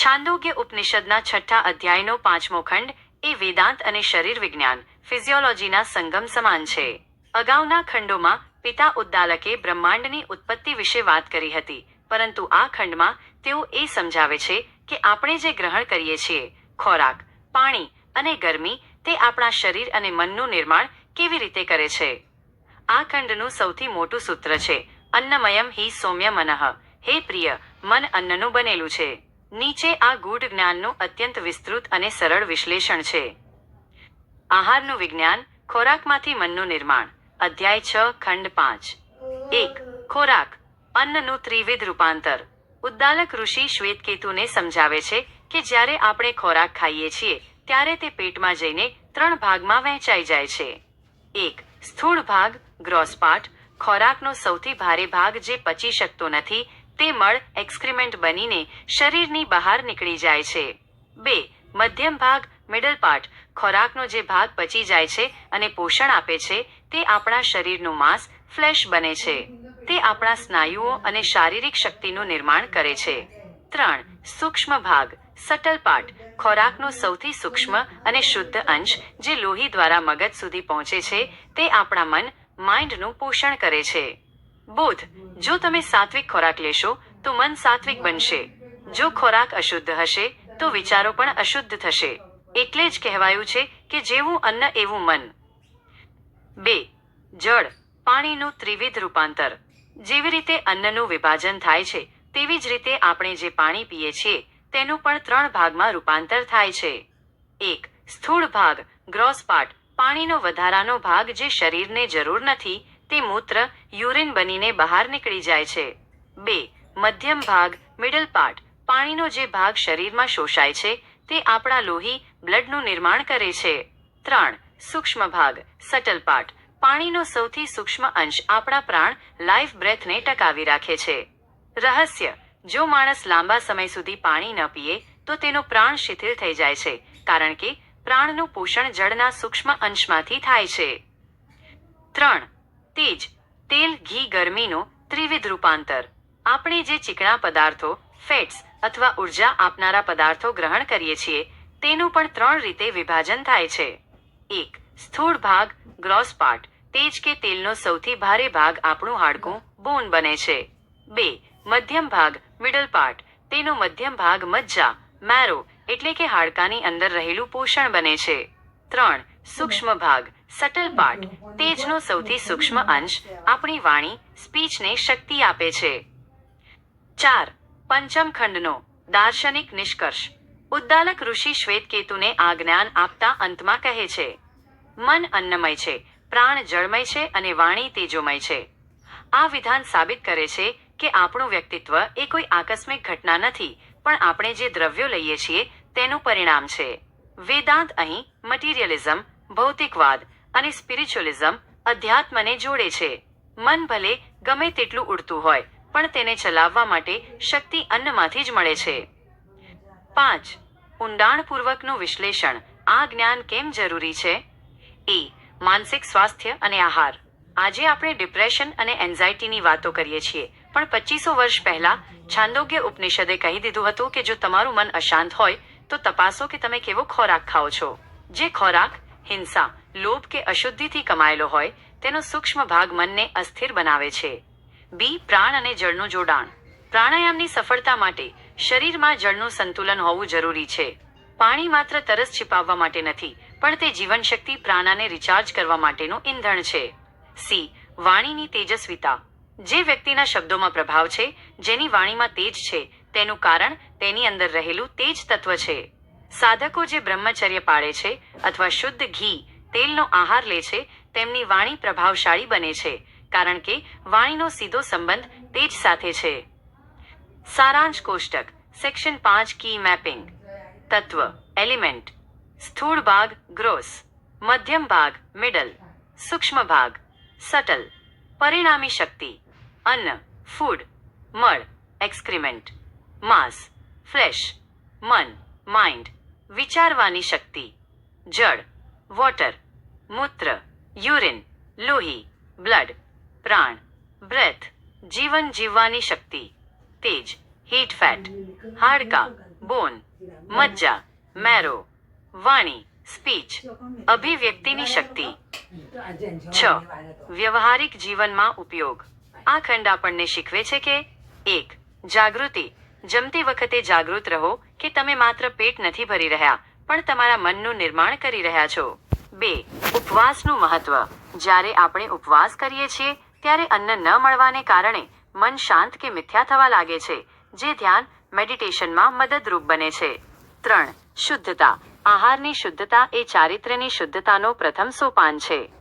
છાંદોગ્ય ઉપનિષદના છઠ્ઠા અધ્યાયનો પાંચમો ખંડ એ વેદાંત અને શરીર વિજ્ઞાન, ફિઝિયોલોજીના સંગમ સમાન છે. અગાઉના ખંડોમાં પિતા ઉદ્દાલકે બ્રહ્માંડની ઉત્પત્તિ વિશે વાત કરી હતી, પરંતુ આ ખંડમાં તેઓ એ સમજાવે છે કે આપણે જે ગ્રહણ કરીએ છીએ, ખોરાક, પાણી અને ગરમી, તે આપણા શરીર અને મનનું નિર્માણ કેવી રીતે કરે છે? આ ખંડનું સૌથી મોટું સૂત્ર છે, અન્નમયમ હિ સૌમ્ય મનઃ હે પ્રિય, મન અન્નનું બનેલું છે નીચે આ ગૂઢ જ્ઞાનનું અત્યંત વિસ્તૃત અને સરળ વિશ્લેષણ છે. આહારનું વિજ્ઞાન, ખોરાકમાંથી મનનું નિર્માણ. અધ્યાય છ, ખંડ પાંચ. એક, ખોરાક, અન્નનું ત્રિવિધ રૂપાંતર. ઉદ્દાલક ઋષિ શ્વેતકેતુને સમજાવે છે કે જ્યારે આપણે ખોરાક ખાઈએ છીએ, ત્યારે તે પેટમાં જઈને ત્રણ ભાગમાં વહેંચાઈ જાય છે. એક, સ્થૂળ ભાગ ગ્રોસપાટ ખોરાકનો સૌથી ભારે ભાગ જે પચી શકતો નથી તે મળ એક્સક્રીમેન્ટ બનીને શરીરની બહાર નીકળી જાય છે. બે, મધ્યમ ભાગ મિડલ પાર્ટ ખોરાકનો જે ભાગ પચી જાય છે અને પોષણ આપે છે, તે આપણા શરીરનું માંસ ફ્લેશ બને છે. તે આપણા સ્નાયુઓ અને શારીરિક શક્તિનું નિર્માણ કરે છે. ત્રણ, સૂક્ષ્મ ભાગ સટલ પાર્ટ ખોરાકનો સૌથી સૂક્ષ્મ અને શુદ્ધ અંશ જે લોહી દ્વારા મગજ સુધી પહોંચે છે, તે આપણા મન માઇન્ડનું પોષણ કરે છે. બોધ, જો તમે સાત્વિક ખોરાક લેશો, તો મન સાત્વિક બનશે. જો ખોરાક અશુદ્ધ હશે, તો વિચારો પણ અશુદ્ધ થશે. એટલે જ કહેવાયું છે કે જેવું અન્ન, એવું મન. બે, જળ, પાણીનું ત્રિવિધ રૂપાંતર. જેવી રીતે અન્નનું વિભાજન થાય છે, તેવી જ રીતે આપણે જે પાણી પીએ છીએ, તેનું પણ ત્રણ ભાગમાં રૂપાંતર થાય છે. એક, સ્થૂળ ભાગ, ગ્રોસ પાર્ટ, પાણીનો વધારાનો ભાગ જે શરીરને જરૂર નથી તે મૂત્ર યુરિન બનીને બહાર નીકળી જાય છે. બે, મધ્યમ ભાગ મિડલ પાર્ટ પાણીનો જે ભાગ શરીરમાં શોષાય છે, તે આપણા લોહી, બ્લડનું નિર્માણ કરે છે. ત્રણ, સૂક્ષ્મ ભાગ સટલ પાર્ટ પાણીનો સૌથી સૂક્ષ્મ અંશ આપણા પ્રાણ લાઈફ બ્રેથને ટકાવી રાખે છે. રહસ્ય, જો માણસ લાંબા સમય સુધી પાણી ન પીએ, તો તેનો પ્રાણ શિથિલ થઈ જાય છે, કારણ કે પ્રાણનું પોષણ જળના સૂક્ષ્મ અંશમાંથી થાય છે. ત્રણ તેજ, તેલ, ઘી, ગરમીનો ત્રિવિધ રૂપાંતર. આપણે જે ચીકણા પદાર્થો, ફેટ્સ અથવા ઊર્જા આપનારા પદાર્થો ગ્રહણ કરીએ છીએ, તેનું પણ ત્રણ રીતે વિભાજન થાય છે. એક, સ્થૂળ ભાગ, ગ્રોસ પાર્ટ, તેજ કે તેલનો સૌથી ભારે ભાગ આપણું હાડકું, બોન બને છે. બે, મધ્યમ ભાગ, મિડલ પાર્ટ, તેનો મધ્યમ ભાગ મજ્જા, મેરો, એટલે કે હાડકાની અંદર રહેલું પોષણ બને છે. ત્રણ, સૂક્ષ્મ ભાગ સટલ પાર્ટ તેજનો સૌથી સૂક્ષ્મ અંશ, આપણી વાણી, સ્પીચને શક્તિ આપે છે. ચાર પંચમ ખંડનો દાર્શનિક નિષ્કર્ષ. ઉદ્દાલક ઋષિ શ્વેતકેતુને આ જ્ઞાન આપતા અંતમાં કહે છે. મન અન્નમય છે, પ્રાણ જળમય છે અને વાણી તેજોમય છે. આ વિધાન સાબિત કરે છે કે આપણું વ્યક્તિત્વ એ કોઈ આકસ્મિક ઘટના નથી, પણ આપણે જે દ્રવ્યો લઈએ છીએ તેનું પરિણામ છે. વેદાંત અહીં મટીરિયલિઝમ ભૌતિકવાદ અને સ્પિરિચ્યુઅલિઝમ અધ્યાત્મને જોડે છે. મન ભલે ગમે તેટલું ઉડતું હોય, પણ તેને ચલાવવા માટે શક્તિ અન્નમાંથી જ મળે છે. પાંચ, ઊંડાણપૂર્વકનું વિશ્લેષણ. આ જ્ઞાન કેમ જરૂરી છે? એ, માનસિક સ્વાસ્થ્ય અને આહાર. આજે આપણે ડિપ્રેશન અને એન્ઝાયટીની વાતો કરીએ છીએ, પણ પચીસો વર્ષ પહેલા છાંદોગ્ય ઉપનિષદે કહી દીધું હતું કે જો તમારું મન અશાંત હોય, તો તપાસો કે તમે કેવો ખોરાક ખાઓ છો. જે ખોરાક હિંસા લોભ કે અશુદ્ધિથી કમાયેલો હોય, તેનો સૂક્ષ્મ ભાગ મનને અસ્થિર બનાવે છે. બી, પ્રાણ અને જળનું જોડાણ. પ્રાણાયામની સફળતા માટે શરીરમાં જળનું સંતુલન હોવું જરૂરી છે. પાણી માત્ર તરસ છિપાવવા માટે નથી, પણ તે જીવનશક્તિ પ્રાણાને રિચાર્જ કરવા માટેનું ઈંધણ છે. સી, વાણીની તેજસ્વીતા. જે વ્યક્તિના શબ્દોમાં પ્રભાવ છે, જેની વાણીમાં તેજ છે, તેનું કારણ તેની અંદર રહેલું તેજ તત્વ છે. સાધકો જે બ્રહ્મચર્ય પાળે છે, અથવા શુદ્ધ ઘી તેલનો આહાર લે છે, તેમની વાણી પ્રભાવશાળી બને છે, કારણ કે વાણીનો સીધો સંબંધ તેજ સાથે છે. સારાંશ કોષ્ટક સેક્શન પાંચ કી મેપિંગ. તત્વ, એલિમેન્ટ. સ્થૂળ ભાગ, ગ્રોસ. મધ્યમ ભાગ, મિડલ. સૂક્ષ્મ ભાગ, સટલ. પરિણામી શક્તિ. અન્ન, ફૂડ. મળ, એક્સક્રીમેન્ટ. માંસ, ફ્લેશ. મન, માઇન્ડ. વિચારવાની શક્તિ. જળ. વોટર મૂત્ર યુરિન લોહી બ્લડ પ્રાણ બ્રેથ જીવન જીવવાની શક્તિ તેજ હીટ ફેટ હાડકા બોન મજ્જા મેરો વાણી સ્પીચ અભિવ્યક્તિની શક્તિ છ વ્યવહારિક જીવનમાં ઉપયોગ આ ખંડ આપણને શીખવે છે કે, એક, જાગૃતિ. જમતી વખતે જાગૃત રહો કે તમે માત્ર પેટ નથી ભરી રહ્યા. પણ તમારા મનનું નિર્માણ કરી રહ્યા છો. બે, ઉપવાસનું મહત્વ. જ્યારે આપણે ઉપવાસ કરીએ છીએ, ત્યારે અન્ન ન મળવાને કારણે મન શાંત કે મિથ્યા થવા લાગે છે, જે ધ્યાન મેડિટેશનમાં મદદરૂપ બને છે. ત્રણ, શુદ્ધતા. આહારની શુદ્ધતા એ ચારિત્ર્યની શુદ્ધતાનો પ્રથમ સોપાન છે.